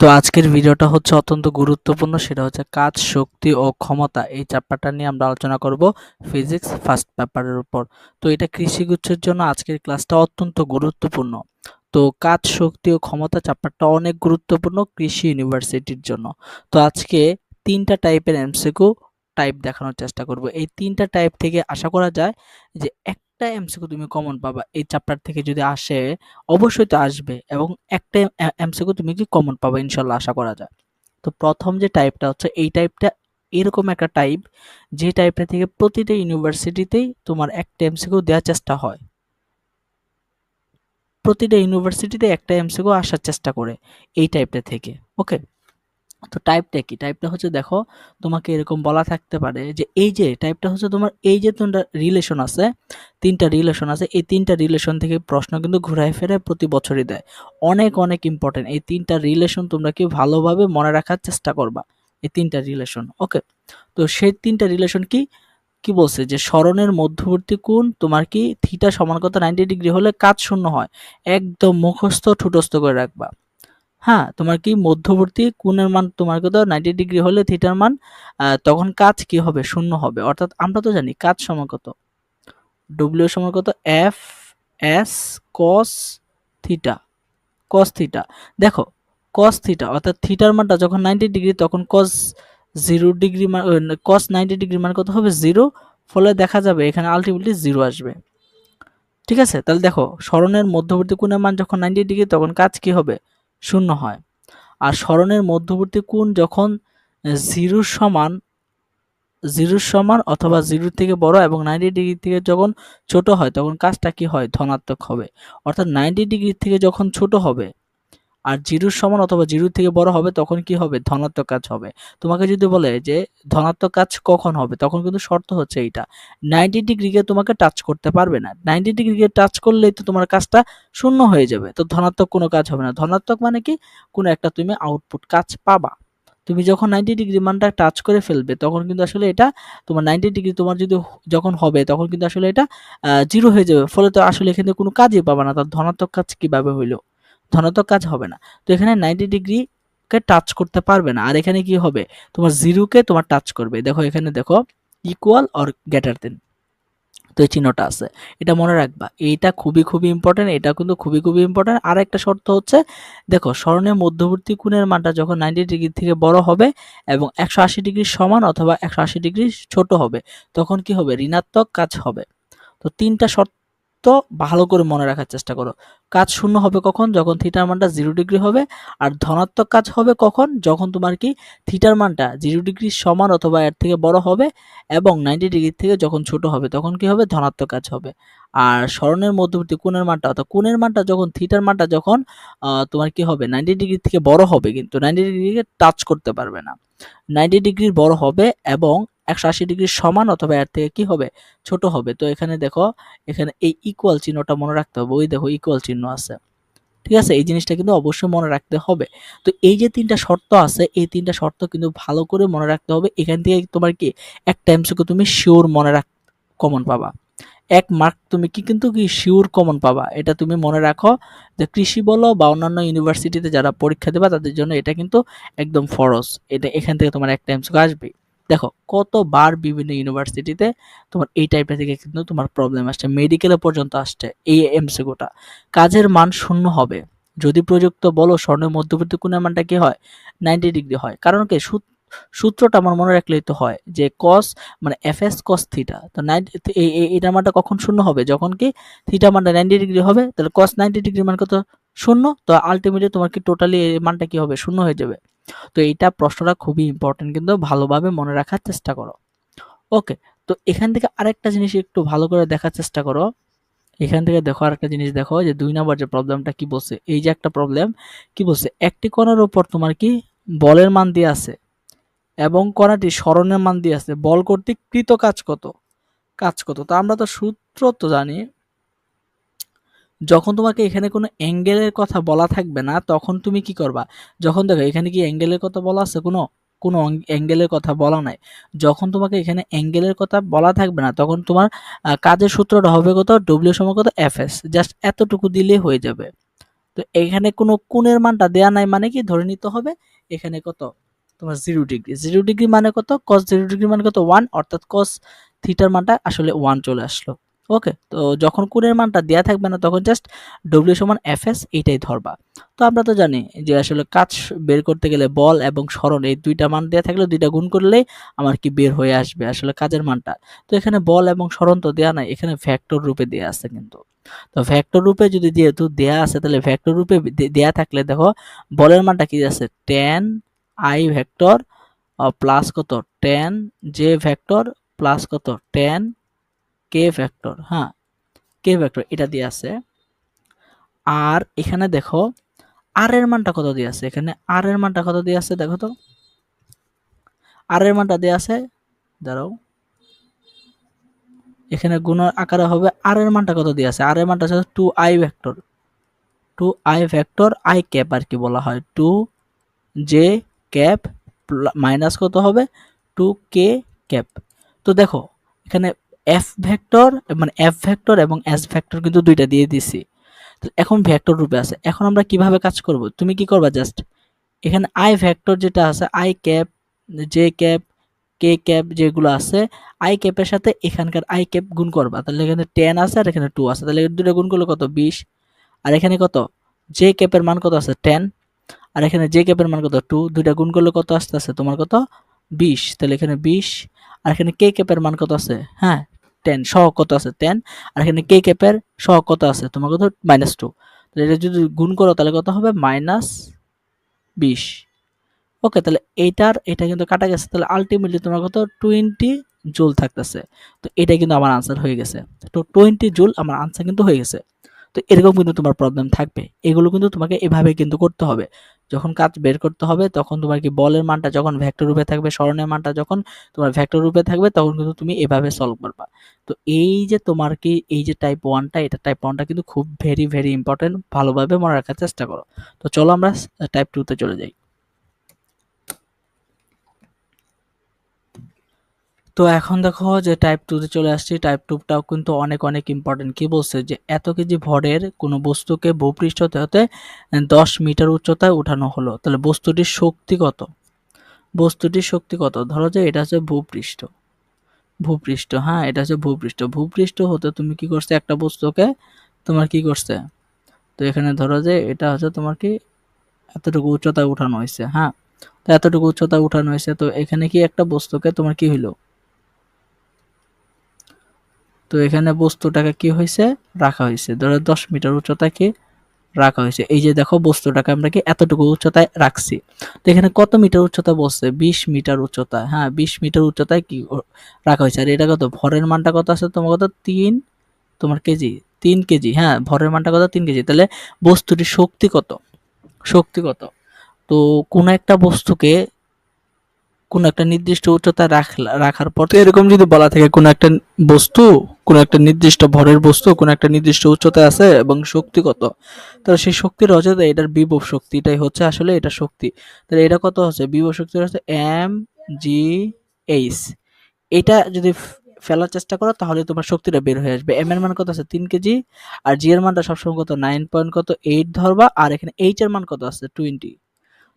তো আজকের ভিডিওটা হচ্ছে অত্যন্ত গুরুত্বপূর্ণ, সেটা হচ্ছে কাজ, শক্তি ও ক্ষমতা। এই চ্যাপ্টারটা নিয়ে আমরা আলোচনা করব ফিজিক্স ফার্স্ট পেপারের উপর। তো এটা কৃষিগুচ্ছের জন্য আজকের ক্লাসটা অত্যন্ত গুরুত্বপূর্ণ। তো কাজ, শক্তি ও ক্ষমতা চ্যাপ্টারটা অনেক গুরুত্বপূর্ণ কৃষি ইউনিভার্সিটির জন্য। তো আজকে তিনটা টাইপের এমসিকিউ টাইপ দেখানোর চেষ্টা করব। এই তিনটা টাইপ থেকে আশা করা যায় যে একটা এমসিকিউ তুমি কমন পাবা। এই চ্যাপ্টার থেকে যদি আসে, অবশ্যই তো আসবে এবং একটা এমসিকিউ তুমি কি কমন পাবা ইনশাল্লাহ আশা করা যায়। তো প্রথম যে টাইপটা হচ্ছে, এই টাইপটা এরকম একটা টাইপ যে টাইপটা থেকে প্রতিটা ইউনিভার্সিটিতেই তোমার একটা এমসিকিউ দেওয়ার চেষ্টা হয়। প্রতিটা ইউনিভার্সিটিতে একটা এমসিকিউ আসার চেষ্টা করে এই টাইপটা থেকে ওকে তো টাইপটা কি? টাইপটা হচ্ছে দেখো, তোমাকে এরকম বলা থাকতে পারে যে এই যে টাইপটা হচ্ছে তোমার এই যে তিনটা রিলেশন আছে, তিনটা রিলেশন আছে, এই তিনটা রিলেশন থেকে প্রশ্ন কিন্তু ঘুরায় ফেরে প্রতি বছরই দেয়। অনেক অনেক ইম্পর্টেন্ট এই তিনটা রিলেশন তোমরা কি ভালোভাবে মনে রাখার চেষ্টা করবা? এই তিনটা রিলেশন ওকে তো সেই তিনটা রিলেশন কি? কি বলছে যে স্মরণের মধ্যবর্তী কোণ তোমার কি থিটা সমান কত? নাইনটি ডিগ্রি হলে কাজ শূন্য হয়। একদম মুখস্থ, ঠুটস্থ করে রাখবা। হ্যাঁ তোমার কি মধ্যবর্তী কোণের মান, তোমার কত নাইনটি ডিগ্রি হলে থিটার মান তখন কাজ কি হবে? শূন্য হবে। অর্থাৎ আমরা তো জানি কাজ সমান কত? ডব্লিউ সমান কত? F S cos theta cos theta দেখো কস থিটা অর্থাৎ থিটার মানটা যখন নাইনটি ডিগ্রি তখন কস জিরো ডিগ্রি মান কস নাইনটি ডিগ্রি মান কত হবে? জিরো ফলে দেখা যাবে এখানে আলটিমেটলি জিরো আসবে। ঠিক আছে? তাহলে দেখো, স্মরণের মধ্যবর্তী কোণের মান যখন নাইনটি ডিগ্রি তখন কাজ কি হবে? শূন্য হয়। আর স্মরণের মধ্যবর্তী কোণ যখন জিরোর সমান জিরোর সমান অথবা জিরোর থেকে বড় এবং নাইনটি ডিগ্রি থেকে যখন ছোট হয়, তখন কাজটা কি হয়? ধনাত্মক হবে। অর্থাৎ নাইনটি ডিগ্রি থেকে যখন ছোট হবে আর জিরোর সমান অথবা জিরোর থেকে বড় হবে, তখন কি হবে? ধনাত্মক কাজ হবে। তোমাকে যদি বলে যে ধনাত্মক কাজ কখন হবে, তখন কিন্তু শর্ত হচ্ছে এইটা। নাইনটি ডিগ্রিকে তোমাকে টাচ করতে পারবে না। নাইনটি ডিগ্রিকে টাচ করলেই তো তোমার কাজটা শূন্য হয়ে যাবে। তো ধনাত্মক কোনো কাজ হবে না। ধনাত্মক মানে কি? কোনো একটা তুমি আউটপুট কাজ পাবা। তুমি যখন নাইনটি ডিগ্রি মানটা টাচ করে ফেলবে, তখন কিন্তু আসলে এটা তোমার নাইনটি ডিগ্রি তোমার যদি যখন হবে, তখন কিন্তু আসলে এটা জিরো হয়ে যাবে। ফলে তো আসলে এখানে কোনো কাজই পাবা না। তার ধনাত্মক কাজ কীভাবে হইল? ধনাত্মক কাজ হবে না। তো এখানে নাইনটি ডিগ্রি কে টাচ করতে পারবে না। আর এখানে কি হবে? তোমার জিরোকে তোমার টাচ করবে। দেখো এখানে দেখো ইকুয়াল অর গ্রেটার দেন তো এই চিহ্নটা আছে। এটা মনে রাখবা, এইটা খুবই খুবই ইম্পর্টেন্ট এটা কিন্তু খুবই খুবই ইম্পর্টেন্ট আর একটা শর্ত হচ্ছে, দেখো স্মরণের মধ্যবর্তী কোণের মানটা যখন নাইনটি ডিগ্রি থেকে বড় হবে এবং একশো আশি ডিগ্রি সমান অথবা একশো আশি ডিগ্রি ছোট হবে, তখন কি হবে? ঋণাত্মক কাজ হবে। তো তিনটা শর্ত তো ভালো করে মনে রাখার চেষ্টা করো। কাজ শূন্য হবে কখন? যখন থিটার মানটা জিরো ডিগ্রি হবে, আর ধনাত্মক কাজ হবে কখন? যখন তোমার কি থিটার মানটা জিরো ডিগ্রি সমান অথবা এর থেকে বড় হবে এবং নাইনটি ডিগ্রি থেকে যখন ছোট হবে, তখন কি হবে? ধনাত্মক কাজ হবে। আর স্মরণের মধ্যবর্তী কোণের মানটা, অর্থাৎ কোণের মানটা যখন থিটার মানটা যখন তোমার কি হবে? নাইনটি ডিগ্রি থেকে বড় হবে, কিন্তু নাইনটি ডিগ্রিকে টাচ করতে পারবে না। নাইনটি ডিগ্রির বড় হবে এবং একশো আশি ডিগ্রির সমান অথবা এর থেকে কি হবে? ছোট হবে। তো এখানে দেখো, এখানে এই ইকুয়াল চিহ্নটা মনে রাখতে হবে। ওই দেখো ইকুয়াল চিহ্ন আছে। ঠিক আছে? এই জিনিসটা কিন্তু অবশ্যই মনে রাখতে হবে। তো এই যে তিনটা শর্ত আছে, এই তিনটা শর্ত কিন্তু ভালো করে মনে রাখতে হবে। এখান থেকে তোমার কি? এক টাইমসকে তুমি শিওর মনে রাখ কমন পাবা। এক মার্ক তুমি কি কিন্তু কি শিওর কমন পাবা। এটা তুমি মনে রাখো যে কৃষি বলো বা অন্যান্য ইউনিভার্সিটিতে যারা পরীক্ষা দেবা, তাদের জন্য এটা কিন্তু একদম ফরজ। এটা এখান থেকে তোমার এক টাইমস আসবে দেখো, কতবার বিভিন্ন ইউনিভার্সিটিতে তোমার এই টাইপটা থেকে কিন্তু তোমার প্রবলেম আসছে। মেডিকেলে পর্যন্ত আসছে এই এমসিকিউটা কাজের মান শূন্য হবে। যদি প্রযুক্ত বলো, স্বর্ণের মধ্যবর্তী কোণের মানটা কি হয়? নাইনটি ডিগ্রি হয়। কারণ কি? সূত্রটা আমার মনে রাখলেই তো হয় যে কস মানে এফ এস কস থিটা তো নাইনটি এইটার মানটা কখন শূন্য হবে? যখন কি থিটা মানটা নাইনটি ডিগ্রি হবে, তাহলে কস নাইনটি ডিগ্রি মান কত? শূন্য। তো আলটিমেটলি তোমার কি টোটালি মানটা কি হবে? শূন্য হয়ে যাবে। তো এইটা প্রশ্নটা খুবই ইম্পর্টেন্ট কিন্তু ভালোভাবে মনে রাখার চেষ্টা করো। ওকে তো এখান থেকে আরেকটা জিনিস একটু ভালো করে দেখার চেষ্টা করো। এখান থেকে দেখো আরেকটা জিনিস দেখো যে দুই নম্বর যে প্রবলেমটা কি বলছে, এই যে একটা প্রবলেম কি বলছে, একটি কণার উপর তোমার কি বলের মান দিয়ে আছে এবং কণাটি স্মরণের মান দিয়ে আছে, বল কর্তৃক কৃত কাজ কত কাজ কত। তো আমরা তো সূত্র তো জানি যখন তোমাকে এখানে কোনো অ্যাঙ্গেলের কথা বলা থাকবে না, তখন তুমি কি করবা? যখন দেখো, এখানে কি অ্যাঙ্গেলের কথা বলা আছে? কোনো কোনো অ্যাঙ্গেলের কথা বলা নাই। যখন তোমাকে এখানে অ্যাঙ্গেলের কথা বলা থাকবে না, তখন তোমার কাজের সূত্রটা হবে কত? ডব্লিউ সময় কত? এফ এস জাস্ট এতটুকু দিলে হয়ে যাবে। তো এখানে কোনো কোণের মানটা দেয়া নাই মানে কি? ধরে নিতে হবে, এখানে কত? তোমার জিরো ডিগ্রি জিরো ডিগ্রি মানে কত? কস জিরো ডিগ্রি মানে কত? ওয়ান অর্থাৎ কস থিটার মানটা আসলে ওয়ান চলে আসলো। ওকে তো যখন কোণের মানটা দেয়া থাকবে না, তখন জাস্ট ডব্লিউ সমান এফ এস এইটাই ধরবা। তো আমরা তো জানি যে আসলে কাজ বের করতে গেলে বল এবং স্মরণ এই দুইটা মান দেওয়া থাকলে দুইটা গুণ করলেই আমার কি বের হয়ে আসবে আসলে কাজের মানটা। তো এখানে বল এবং স্মরণ তো দেয়া নাই, এখানে ভ্যাক্টর রূপে দেয়া আছে কিন্তু। তো ভ্যাক্টর রূপে যদি যেহেতু দেয়া আছে, তাহলে ভ্যাক্টর রূপে দেয়া থাকলে দেখো বলের মানটা কি আছে? টেন আই ভেক্টর প্লাস কত? টেন জে ভেক্টর প্লাস কত? টেন কে ভেক্টর হ্যাঁ কে ভেক্টর এটা দিয়ে আছে। আর এখানে দেখো আর এর মানটা কত দিয়ে আছে? এখানে আর এর মানটা কত দিয়ে আছে দেখো তো? আর এর মানটা দিয়ে আছে, দাঁড়াও। এখানে গুণ আকারে হবে আর এর মানটা কত দিয়ে আছে? আর এর মানটা আছে two I vector two I vector I cap আর কি বলা হয়। টু জে ক্যাপ মাইনাস কত হবে? টু কে ক্যাপ তো দেখো, এখানে এফ ভেক্টর মানে এফ ভেক্টর এবং এস ভেক্টর কিন্তু দুইটা দিয়ে দিছি। এখন ভেক্টর রূপে আছে। এখন আমরা কীভাবে কাজ করব? তুমি কি করবা জাস্ট এখানে আই ভেক্টর যেটা আছে I cap J cap K cap যেগুলো আছে আই ক্যাপের সাথে এখানকার আই ক্যাপ গুণ করবা। তাহলে এখানে টেন আছে আর এখানে টু আছে। তাহলে দুটো গুণ করলে কত? বিশ। আর এখানে কত? জে ক্যাপের মান কত আছে? টেন আর এখানে জে ক্যাপের মান কত? টু দুইটা গুণ করলে কত আসতে আছে তোমার কত? বিশ। তাহলে এখানে বিশ। আর এখানে কে ক্যাপের মান কত আছে? হ্যাঁ টেন সহ কত আছে টেন আর এখানে কে ক্যাপের সহ কত আছে? তোমার কত মাইনাস টু তাহলে এটা যদি গুণ করো, তাহলে কত হবে? মাইনাস বিশ। ওকে তাহলে এইটার, এটা কিন্তু কাটা গেছে। তাহলে আলটিমেটলি তোমার কত? টোয়েন্টি জুল থাকতেছে। তো এটা কিন্তু আমার আনসার হয়ে গেছে। তো টোয়েন্টি জুল আমার আনসার কিন্তু হয়ে গেছে। তো এরকম কিন্তু তোমার প্রবলেম থাকবে। এগুলো কিন্তু তোমাকে এভাবে কিন্তু করতে হবে। যখন কাজ বের করতে হবে, তখন তোমার কি বলের মানটা যখন ভ্যাক্টর রূপে থাকবে স্মরণের মানটা যখন তোমার ভ্যাক্টর রূপে থাকবে, তখন কিন্তু তুমি এভাবে সলভ করবা। তো এই যে তোমার কি, এই যে টাইপ ওয়ানটা এটা টাইপ ওয়ানটা কিন্তু খুব ভেরি ভেরি ইম্পর্টেন্ট ভালোভাবে মনে রাখার চেষ্টা করো। তো চলো আমরা টাইপ টুতে চলে যাই। তো এখন দেখো যে টাইপ টুতে চলে আসছি। টাইপ টুটাও কিন্তু অনেক অনেক ইম্পর্টেন্ট কি বলছে? যে এত কেজি ভরের কোনো বস্তুকে ভূপৃষ্ঠ হতে দশ মিটার উচ্চতায় উঠানো হলো। তাহলে বস্তুটির শক্তি কত? বস্তুটির শক্তি কত? ধরো যে এটা হচ্ছে ভূপৃষ্ঠ। ভূপৃষ্ঠ হ্যাঁ এটা হচ্ছে ভূপৃষ্ঠ। ভূপৃষ্ঠ হতে তুমি কি করছে? একটা বস্তুকে তোমার কি করছে? তো এখানে ধরো যে এটা হচ্ছে তোমার কি এতটুকু উচ্চতায় উঠানো হয়েছে হ্যাঁ। তো এতটুকু উচ্চতায় উঠানো হয়েছে। তো এখানে কি একটা বস্তুকে তোমার কি হইল? তো এখানে বস্তুটাকে কি হয়েছে? রাখা হয়েছে। ধরো দশ মিটার উচ্চতায় কি রাখা হয়েছে। এই যে দেখো বস্তুটাকে আমরা কি এতটুকু উচ্চতায় রাখছি। তো এখানে কত মিটার উচ্চতা বসছে? বিশ মিটার উচ্চতা হ্যাঁ বিশ মিটার উচ্চতায় কি রাখা হয়েছে? আর এটা কত? ভরের মানটা কত আছে তোমার কত? তিন। তোমার কেজি? তিন কেজি। হ্যাঁ ভরের মানটা কত? তিন কেজি। তাহলে বস্তুটির শক্তি কত? শক্তি কত? তো কোন একটা বস্তুকে কোন একটা নির্দিষ্ট উচ্চতা রাখার পর এরকম যদি বলা থাকে কোন একটা বস্তু, কোন একটা নির্দিষ্ট ভরের বস্তু, কোন একটা নির্দিষ্ট উচ্চতায় আছে এবং শক্তি কত তাহলে সেই শক্তির অজাতে এটার বিভব শক্তি, এটাই হচ্ছে আসলে এটা শক্তি। তাহলে এটা কত হচ্ছে? বিভব শক্তি হচ্ছে এম জি এইচ এটা যদি ফেলার চেষ্টা করো তাহলে তোমার শক্তিটা বের হয়ে আসবে। এম এর মান কত আছে? তিন কেজি। আর জি এর মানটা সবসময় কত? নাইন পয়েন্ট কত? এইট ধরবা। আর এখানে এইচ এর মান কত আছে? টোয়েন্টি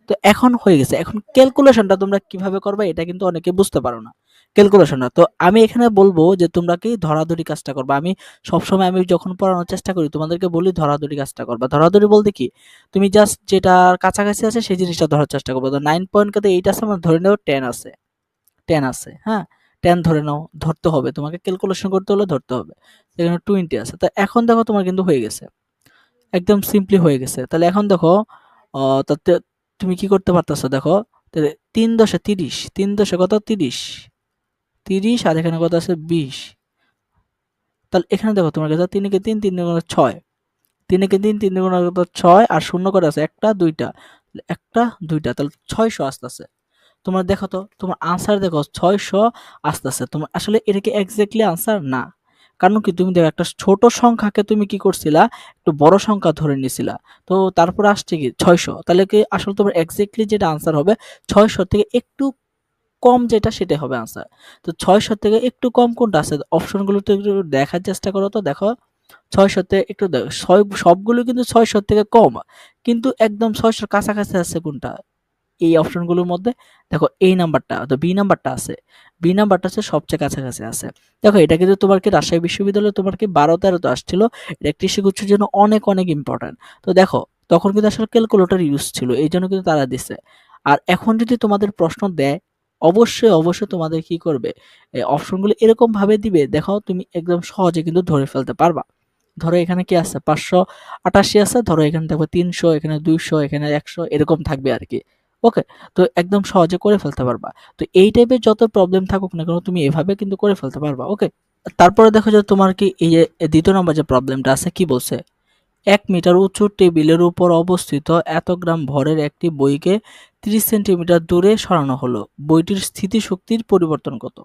তো এখন হয়ে গেছে। এখন ক্যালকুলেশনটা তোমরা কীভাবে করবে এটা কিন্তু অনেকে বুঝতে পারো না। ক্যালকুলেশনটা তো আমি এখানে বলব যে তোমরা কি ধরাধরি কাজটা করবা। আমি সবসময় আমি যখন পড়ানোর চেষ্টা করি, তোমাদেরকে বলি ধরাধরি কাজটা করবা। ধরাধরি বলতে কি? তুমি জাস্ট যেটা কাছাকাছি আছে সেই জিনিসটা ধরার চেষ্টা করব। তো নাইন পয়েন্ট কাতে এইট আছে আমার ধরে নেও টেন আছে। টেন আছে হ্যাঁ? টেন ধরে নাও, ধরতে হবে। তোমাকে ক্যালকুলেশন করতে হলে ধরতে হবে। এখানে টোয়েন্টি আছে। তো এখন দেখো তোমার কিন্তু হয়ে গেছে। একদম সিম্পলি হয়ে গেছে। তাহলে এখন দেখো তুমি কি করতে পারতেছো? দেখো তিন দশে তিরিশ, তিন দশে কত? তিরিশ। তিরিশ, আর এখানে কত আছে? বিশ। তাহলে এখানে দেখো তোমার কাছে তিনকে তিন তিন গুণ ছয়। তিনকে তিন তিন গুণ কত? ছয়, আর শূন্য করে আছে একটা, দুইটা। একটা, দুইটা, তাহলে ছয়শো আসতেছে। তোমার দেখো তো, তোমার আনসার দেখো, ছয়শো আসতেছে। তোমার, আসলে এটা কি এক্স্যাক্টলি আনসার না। কারণ কি তুমি দেখো একটা ছোট সংখ্যাকে তুমি কি করছিলা, একটু বড় সংখ্যা ধরে নিছিলা। তো তারপর আসছে কি ছয়শো। তাহলে কি আসলে তোমার এক্স্যাক্টলি যেটা আনসার হবে, ছয়শো থেকে একটু কম যেটা সেটা হবে আনসার তো ছয়শো থেকে একটু কম কোনটা আছে? অপশনগুলো তো একটু দেখার চেষ্টা করো তো, দেখো। ছয়শোতে একটু দেখো ছয় সবগুলো কিন্তু ছয়শোর থেকে কম, কিন্তু একদম ছয়শোর কাছাকাছি আছে কোনটা? এই অপশনগুলোর মধ্যে দেখো এই নাম্বারটা, তো বি নাম্বারটা আছে। বি নাম্বারটা হচ্ছে সবচেয়ে কাছাকাছি আছে। দেখো, এটা কিন্তু তোমার কি রাজশাহী বিশ্ববিদ্যালয়ে তোমার কি বারো তেরোতে আসছিল, এটা কৃষিগুচ্ছের জন্য অনেক অনেক ইম্পর্টেন্ট তো দেখো, তখন কিন্তু আসলে ক্যালকুলেটর ইউজ ছিল, এই জন্য কিন্তু তারা দিছে। আর এখন যদি তোমাদের প্রশ্ন দেয়, অবশ্যই অবশ্যই তোমাদের কি করবে? অপশনগুলো এরকমভাবে দিবে দেখো তুমি একদম সহজে কিন্তু ধরে ফেলতে পারবা। ধরো এখানে কি আছে? পাঁচশো আটাশি আছে, ধরো এখানে দেখো তিনশো, এখানে দুইশো, এখানে একশো, এরকম থাকবে আর কি। ওকে তো একদম সহজে করে ফেলতে পারবা। তো এই টাইপের যত প্রবলেম থাকুক না কেন, তুমি এভাবে কিন্তু করে ফেলতে পারবা ওকে তারপরে দেখো যে তোমার কি এই যে দ্বিতীয় নম্বর যে প্রবলেমটা আছে, কি বলছে? এক মিটার উঁচু টেবিলের উপর অবস্থিত এত গ্রাম ভরের একটি বইকে 30 সেন্টিমিটার দূরে সরানো হলো। বইটির স্থিতিশক্তির পরিবর্তন কত?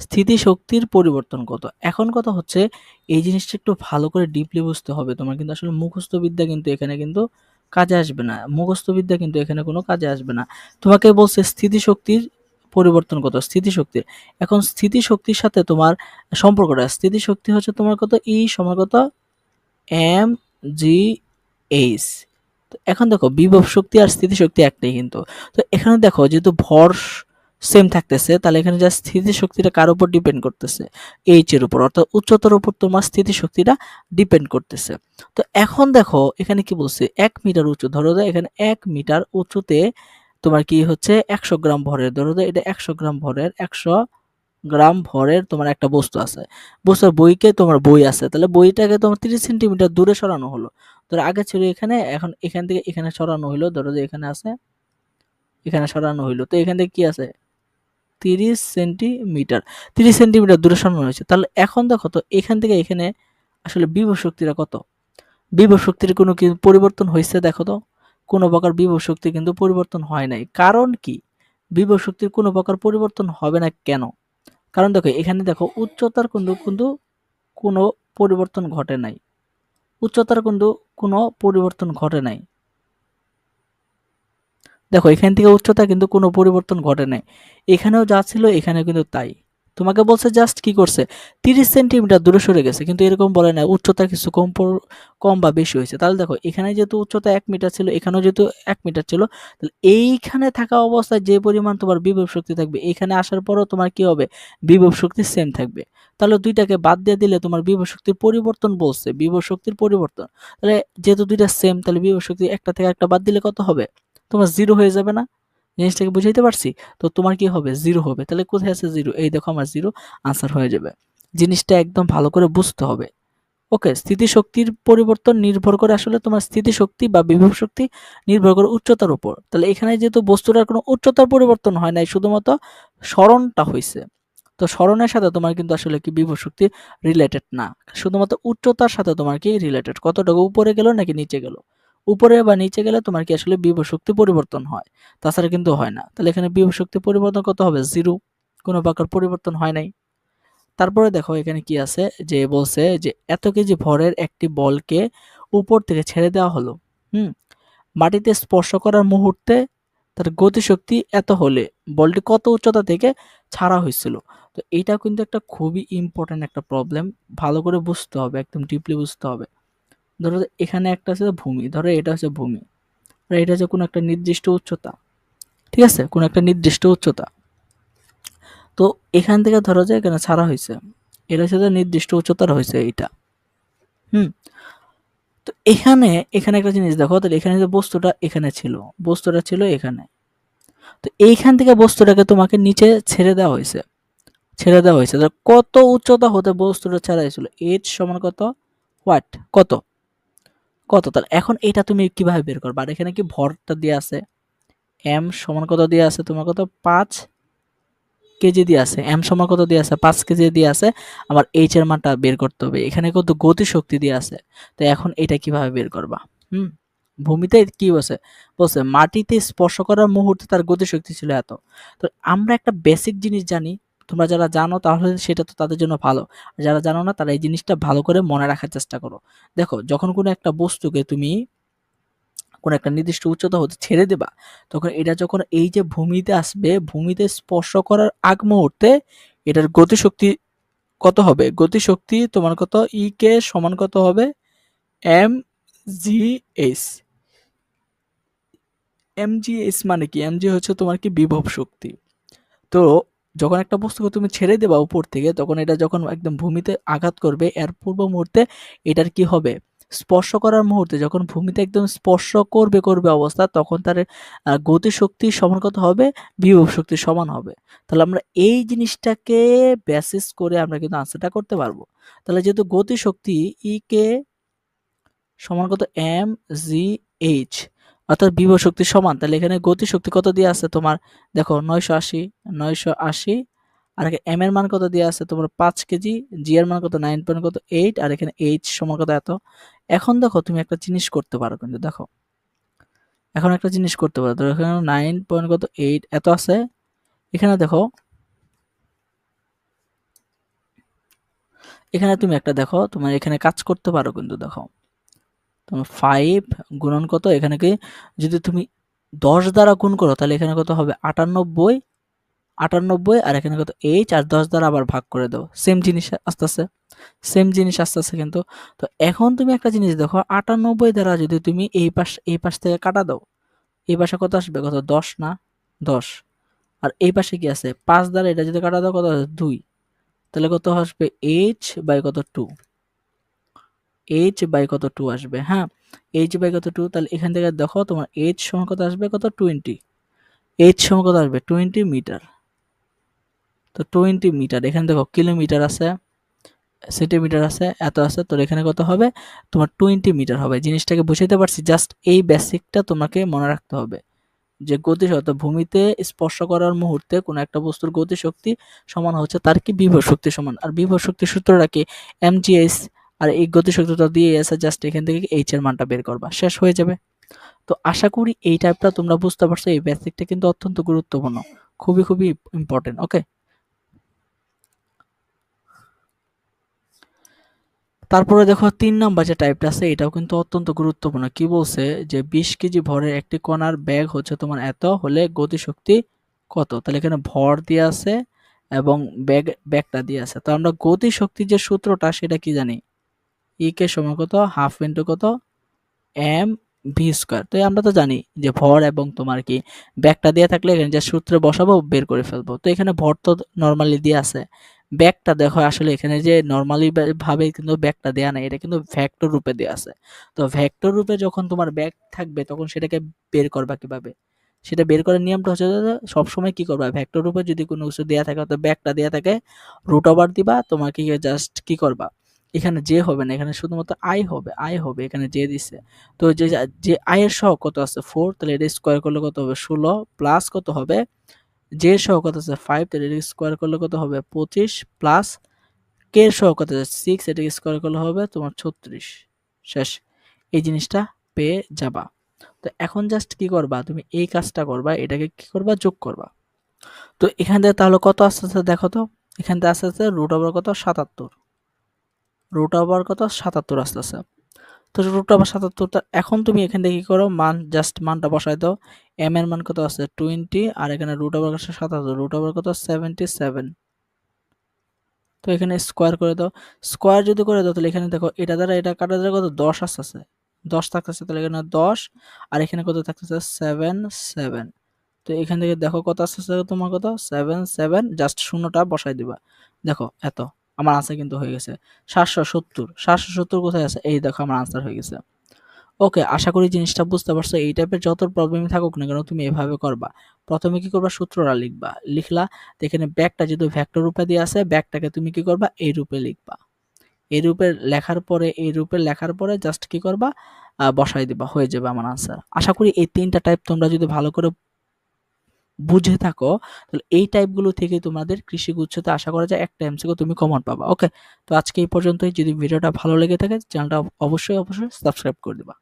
স্থিতিশক্তির পরিবর্তন কত? এখন কথা হচ্ছে, এই জিনিসটা একটু ভালো করে ডিপলি বুঝতে হবে। তোমার কিন্তু আসলে মুখস্থ বিদ্যা কিন্তু এখানে কিন্তু কাজে আসবে না। মুখস্থবিদ্যা কিন্তু এখানে কোনো কাজে আসবে না। তোমাকে বলছে স্থিতিশক্তির পরিবর্তন কত? স্থিতিশক্তির। এখন স্থিতিশক্তির সাথে তোমার সম্পর্কটা, স্থিতিশক্তি হচ্ছে তোমার কত? ই সময় কত? এম জি এইচ এখন দেখো, বিভব শক্তি আর স্থিতিশক্তি একটাই কিন্তু। তো এখানে দেখো, যেহেতু ভর সেম থাকতেছে, তাহলে এখানে যা স্থিতিশক্তিটা কার উপর ডিপেন্ড করতেছে? এইচ এর উপর, অর্থাৎ উচ্চতার উপর তোমার স্থিতিশক্তিটা ডিপেন্ড করতেছে। তো এখন দেখো, এখানে কি বলছে? এক মিটার উঁচু, ধরো তো এখানে এক মিটার উঁচুতে তোমার কি হচ্ছে? একশো গ্রাম ভরের, ধরো তো এটা একশো গ্রাম ভরের, একশো গ্রাম ভরের তোমার একটা বস্তু আছে। বস্তুর বইকে তোমার বই আছে, তাহলে বইটাকে তোমার তিরিশ সেন্টিমিটার দূরে সরানো হলো। ধরো আগে ছিল এখানে, এখন এখান থেকে এখানে সরানো হইল ধরো যে এখানে আছে, এখানে সরানো হইল তো এখান থেকে কি আছে? তিরিশ সেন্টিমিটার। তিরিশ সেন্টিমিটার দূরে সরানো হয়েছে। তাহলে এখন দেখো তো এখান থেকে এখানে আসলে বিভব শক্তিটা কত? বিভব শক্তির কোনো কি পরিবর্তন হয়েছে দেখো তো? কোনো প্রকার বিভব শক্তি কিন্তু পরিবর্তন হয় নাই। কারণ কি? বিভব শক্তির কোনো প্রকার পরিবর্তন হবে না কেন? কারণ দেখো, এখানে দেখো উচ্চতার কিন্তু কিন্তু কোনো পরিবর্তন ঘটে নাই। উচ্চতার কিন্তু কোনো পরিবর্তন ঘটে নাই। দেখো, এখান থেকে উচ্চতা কিন্তু কোনো পরিবর্তন ঘটে নাই। এখানেও যা ছিল, এখানেও কিন্তু তাই। তোমাকে বলছে জাস্ট কি করছে? তিরিশ সেন্টিমিটার দূরে সরে গেছে, কিন্তু এরকম বলে না, উচ্চতা কিছু কম কম বা বেশি হয়েছে। তাহলে দেখো, এখানে যেহেতু উচ্চতা এক মিটার ছিল, এখানেও যেহেতু এক মিটার ছিল, তাহলে এইখানে থাকা অবস্থায় যে পরিমাণ তোমার বিভব শক্তি থাকবে, এখানে আসার পরও তোমার কি হবে? বিভব শক্তি সেম থাকবে। তাহলে দুইটাকে বাদ দিয়ে দিলে তোমার বিভব শক্তির পরিবর্তন বলছে, বিভব শক্তির পরিবর্তন। তাহলে যেহেতু দুইটা সেম তাহলে বিভব শক্তি একটা থেকে একটা বাদ দিলে কত হবে? তোমার জিরো হয়ে যাবে না। জিনিসটাকে বুঝাইতে পারছি? তো তোমার কি হবে? জিরো হবে। তাহলে কোথায় আছে জিরো এই দেখো আমার জিরো আনসার হয়ে যাবে। জিনিসটা একদম ভালো করে বুঝতে হবে। ওকে স্থিতিশক্তির পরিবর্তন নির্ভর করে আসলে তোমার স্থিতিশক্তি বা বিভব শক্তি নির্ভর করে উচ্চতার উপর। তাহলে এখানে যেহেতু বস্তুটার কোনো উচ্চতার পরিবর্তন হয় নাই, শুধুমাত্র স্মরণটা হয়েছে তো স্মরণের সাথে তোমার কিন্তু আসলে কি বিভব শক্তি রিলেটেড না। শুধুমাত্র উচ্চতার সাথে তোমার কি রিলেটেড কতটুকু উপরে গেল নাকি নিচে গেল? উপরে বা নিচে গেলে তোমার কি আসলে বিভব শক্তি পরিবর্তন হয়? তাছাড়া কিন্তু হয় না। তাহলে এখানে বিভব শক্তি পরিবর্তন কত হবে? জিরো। কোনো প্রকার পরিবর্তন হয় নাই। তারপরে দেখো এখানে কি আছে? যে বলছে যে এত কেজি ভরের একটি বলকে উপর থেকে ছেড়ে দেওয়া হলো। হুম? মাটিতে স্পর্শ করার মুহূর্তে তার গতিশক্তি এত হলে বলটি কত উচ্চতা থেকে ছাড়া হয়েছিল? তো এটা কিন্তু একটা খুবই ইম্পর্টেন্ট একটা প্রবলেম ভালো করে বুঝতে হবে, একদম ডিপলি বুঝতে হবে। ধরো এখানে একটা আছে ভূমি, ধরো এটা হচ্ছে ভূমি। এটা হচ্ছে কোনো একটা নির্দিষ্ট উচ্চতা, ঠিক আছে? কোনো একটা নির্দিষ্ট উচ্চতা। তো এখান থেকে ধরো যে এখানে ছাড়া হয়েছে এটা হচ্ছে নির্দিষ্ট উচ্চতার হয়েছে এইটা। হুম? তো এখানে এখানে একটা জিনিস দেখো, তাহলে এখানে যে বস্তুটা এখানে ছিল, বস্তুটা ছিল এখানে। তো এইখান থেকে বস্তুটাকে তোমাকে নিচে ছেড়ে দেওয়া হয়েছে, ছেড়ে দেওয়া হয়েছে। কত উচ্চতা হতে বস্তুটা ছাড়া হয়েছিল? এইচ সমান কত? হোয়াট কত? কত? তাহলে এখন এটা তুমি কীভাবে বের করবা? আর এখানে কি ভরটা দিয়ে আছে? এম সমান কত দিয়ে আছে? তোমার কত? পাঁচ কেজি দিয়ে আছে। এম সমান কত দিয়ে আছে? পাঁচ কেজি দিয়ে আছে। আমার এইচ এর মানটা বের করতে হবে। এখানে কত? গতি শক্তি দিয়ে আছে। তো এখন এটা কীভাবে বের করবা? হুম? ভূমিতে কি বলছে? বলছে মাটিতে স্পর্শ করার মুহূর্তে তার গতিশক্তি ছিল এত। তো আমরা একটা বেসিক জিনিস জানি। তোমরা যারা জানো তাহলে সেটা তো তাদের জন্য ভালো। আর যারা জানো না, তারা এই জিনিসটা ভালো করে মনে রাখার চেষ্টা করো। দেখো, যখন কোনো একটা বস্তুকে তুমি কোনো একটা নির্দিষ্ট উচ্চতা হতে ছেড়ে দেবা, তখন এটা যখন এই যে ভূমিতে আসবে, ভূমিতে স্পর্শ করার আগ মুহূর্তে এটার গতিশক্তি কত হবে? গতিশক্তি তোমার কত? ই কে সমান কত হবে? M G S M G S মানে কি? এম জি হচ্ছে তোমার কি বিভব শক্তি। তো যখন একটা বস্তুকে তুমি ছেড়ে দেবা উপর থেকে, তখন এটা যখন একদম ভূমিতে আঘাত করবে, এর পূর্ব মুহূর্তে এটার কি হবে? স্পর্শ করার মুহূর্তে, যখন ভূমিতে একদম স্পর্শ করবে করবে অবস্থা, তখন তার গতিশক্তি সমান কত হবে? বিভব শক্তি সমান হবে। তাহলে আমরা এই জিনিসটাকে বেসিস করে আমরা কিন্তু আনসারটা করতে পারব। তাহলে যেহেতু গতিশক্তি ই কে সমান কত? এম জি এইচ অর্থাৎ বিভব শক্তি সমান, তাহলে এখানে গতি শক্তি কত দিয়ে আছে তোমার? দেখো, নয়শো আশি নয়শো আশি, আর এম এর মান কত দিয়ে আছে? তোমার পাঁচ কেজি জি এর মান কত? নাইন পয়েন্ট কত? এইট আর এখানে এইচ সমান কত? এত। এখন দেখো, তুমি একটা জিনিস করতে পারো কিন্তু, দেখো। এখন একটা জিনিস করতে পারো তো এখানে নাইন পয়েন্ট কত? এইট এত আছে। এখানে দেখো, এখানে তুমি একটা দেখো, তোমার এখানে কাজ করতে পারো কিন্তু, দেখো। তোমার ফাইভ গুণন কত? এখানে কি যদি তুমি দশ দ্বারা গুণ করো, তাহলে এখানে কত হবে? আটানব্বই আটানব্বই আর এখানে কত? এইচ আর দশ দ্বারা আবার ভাগ করে দাও। সেম জিনিস আস্তে আস্তে সেম জিনিস আস্তে আস্তে কিন্তু। তো এখন তুমি একটা জিনিস দেখো, আটানব্বই দ্বারা যদি তুমি এই পাশ এই পাশ থেকে কাটা দাও, এই পাশে কত আসবে? কত? দশ না? দশ। আর এই পাশে কি আছে? পাঁচ দ্বারা এটা যদি কাটা দাও, কত? দুই। তাহলে কত আসবে? এইচ বাই কত? টু এইচ বাই কত টু আসবে হ্যাঁ? এইচ বাই কত টু তাহলে এখান থেকে দেখো তোমার এইচ সমান কত আসবে? কত? টোয়েন্টি এইচ সমান কত আসবে? টোয়েন্টি মিটার তো টোয়েন্টি মিটার এখানে দেখো কিলোমিটার আছে সেন্টিমিটার আছে, এত আছে তোর এখানে কত হবে? তোমার টোয়েন্টি মিটার হবে। জিনিসটাকে বুঝাইতে পারছি জাস্ট এই বেসিকটা তোমাকে মনে রাখতে হবে যে গতিশক্তি ভূমিতে স্পর্শ করার মুহূর্তে কোনো একটা বস্তুর গতিশক্তি সমান হচ্ছে, তার কি বিভব শক্তি সমান? আর বিভব শক্তির সূত্রটা কি? এমজিএস আর এই গতিশক্তিটা দিয়ে এসে জাস্ট এখান থেকে এইচ এর মানটা বের করবা। শেষ হয়ে যাবে। তো আশা করি এই টাইপটা তোমরা বুঝতে পারছ, এই বেসিকটা কিন্তু অত্যন্ত গুরুত্বপূর্ণ। খুবই খুবই ইম্পর্টেন্ট ওকে তারপরে দেখো তিন নাম্বার যে টাইপটা আছে, এটাও কিন্তু অত্যন্ত গুরুত্বপূর্ণ। কি বলছে যে বিশ কেজি ভরের একটি কণার ব্যাগ হচ্ছে তোমার এত, হলে গতিশক্তি কত? তাহলে এখানে ভর দিয়ে আছে এবং ব্যাগ, ব্যাগটা দিয়ে আছে। তো আমরা গতিশক্তির যে সূত্রটা, সেটা কি জানি? ই কে সময় কত? হাফ ইন্টু কত? এম ভি স্কোয়ার তো আমরা তো জানি যে ভর এবং তোমার কি ব্যাগটা দিয়ে থাকলে এখানে যে সূত্রে বসাবো, বের করে ফেলব। তো এখানে ভর তো নর্মালি দিয়ে আছে। ব্যাগটা দেখো, আসলে এখানে যে নর্মালি ভাবে কিন্তু ব্যাগটা দেয়া নাই, এটা কিন্তু ভ্যাক্টর রূপে দেওয়া আছে। তো ভ্যাক্টর রূপে যখন তোমার ব্যাগ থাকবে, তখন সেটাকে বের করবা কীভাবে? সেটা বের করার নিয়মটা হচ্ছে সবসময় কি করবা? ভ্যাক্টর রূপে যদি কোনো কিছু দেওয়া থাকে তো ব্যাগটা দেওয়া থাকে রুট ওভার দিবা, তোমাকে জাস্ট কি করবা? এখানে যে হবে না, এখানে শুধুমাত্র আই হবে আই হবে, এখানে যে দিছে। তো যে যে আয়ের সহ কত আছে? ফোর তাহলে এটা স্কোয়ার করলে কত হবে? ষোলো প্লাস কত হবে? যে সহ কত আছে? ফাইভ তাহলে এটা স্কোয়ার করলে কত হবে? পঁচিশ প্লাস কে সহ কত আছে? সিক্স এটা স্কোয়ার করলে হবে তোমার ছত্রিশ। শেষ। এই জিনিসটা পেয়ে যাবা। তো এখন জাস্ট কি করবা? তুমি এই কাজটা করবা, এটাকে কি করবা? যোগ করবা। তো এখান থেকে তাহলে কত আসতে আসতে দেখো তো? এখান থেকে আস্তে আস্তে রুট ওভার কত? সাতাত্তর। রুট ওভার কত সাতাত্তর আসতেছে। তো রুট ওভার সাতাত্তর এখন তুমি এখান থেকে কি করো? মান জাস্ট মানটা বসাই দাও। এম এর মান কত আছে? টোয়েন্টি আর এখানে রুট ওভার কত সাতাত্তর রুট ওভার কত সেভেন্টি সেভেন তো এখানে স্কোয়ার করে দাও। স্কোয়ার যদি করে দাও, তাহলে এখানে দেখো, এটা দ্বারা এটা কাটা দ্বারা কত? দশ আসতেছে। দশ থাকতেছে, তাহলে এখানে দশ, আর এখানে কত থাকতেছে? সেভেন সেভেন তো এখান থেকে দেখো কত আসতেছে তোমার কত? সেভেন সেভেন জাস্ট শূন্যটা বসাই দিবা। দেখো, এত। আমার আনসার কিন্তু হয়ে গেছে। সাতশো সত্তর। সাতশো সত্তর কোথায় আছে? এই দেখো আমার আনসার হয়ে গেছে। ওকে আশা করি জিনিসটা বুঝতে পারছ। এই টাইপের যত প্রবলেমই থাকুক না কেন, তুমি এভাবে করবা। প্রথমে কি করবা? সূত্রটা লিখবা। লিখলা এখানে ব্যাগটা যেহেতু ভ্যাক্টর রূপে দিয়ে আছে, ব্যাগটাকে তুমি কি করবা? এই রূপে লিখবা। এই রূপে লেখার পরে, এই রূপে লেখার পরে জাস্ট কি করবা? বসাই দিবা। হয়ে যাবে আমার আনসার আশা করি এই তিনটা টাইপ তোমরা যদি ভালো করে বুঝে থাকো, তাহলে এই টাইপগুলো থেকে তোমাদের কৃষি গুচ্ছতে আশা করা যায় একটা এমসিকিউ তুমি কমন পাবা ওকে তো আজকে এই পর্যন্তই। যদি ভিডিওটা ভালো লেগে থাকে চ্যানেলটা অবশ্যই অবশ্যই সাবস্ক্রাইব করে দিবা।